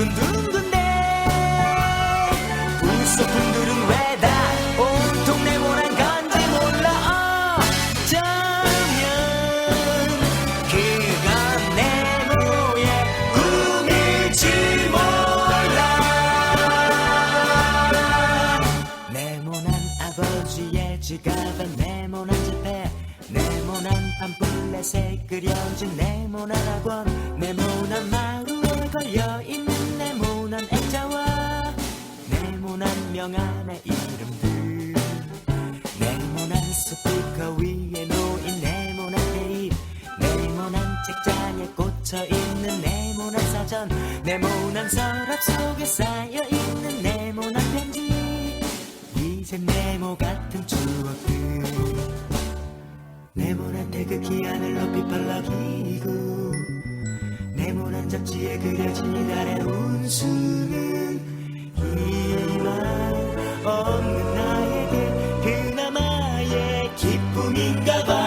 지구는 둥근데? 불소풍들은 왜 다 온통 네모난 건지 몰라. 어쩌면 그건 네모의 꿈일지 몰라. 네모난 아버지의 지갑에 네모난 지폐 네모난 팜플렛에 그려진 네모난 학원 네모난 마루에 걸려있는 명함의 이름들. 네모난 스피커 위에 놓인 네모난 테이프. 네모난 책장에 꽂혀있는 네모난 사전. 네모난 서랍 속에 쌓여있는 네모난 편지. 이제 네모 같은 추억들. 네모난 태극기 하늘 높이 팔락이고 네모난 잡지에 그려진 이달의 운수 그나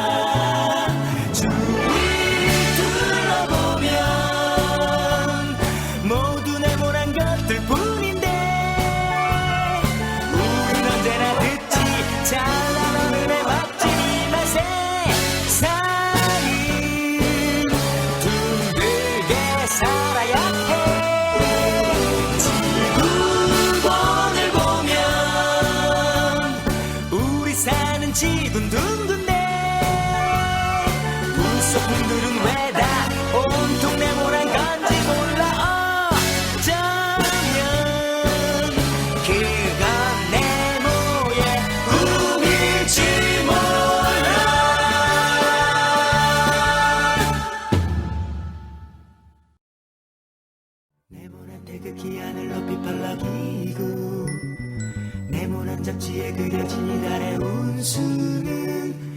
사는 지구는 둥근데 불소풍들은 왜 다? 온통 네모난 건지 몰라. 어쩌면 그건 네모의 꿈일지 몰라. 네모난 태극기 하늘 높이 팔락이고 네모난 잡지에 그려진 이달의 운수는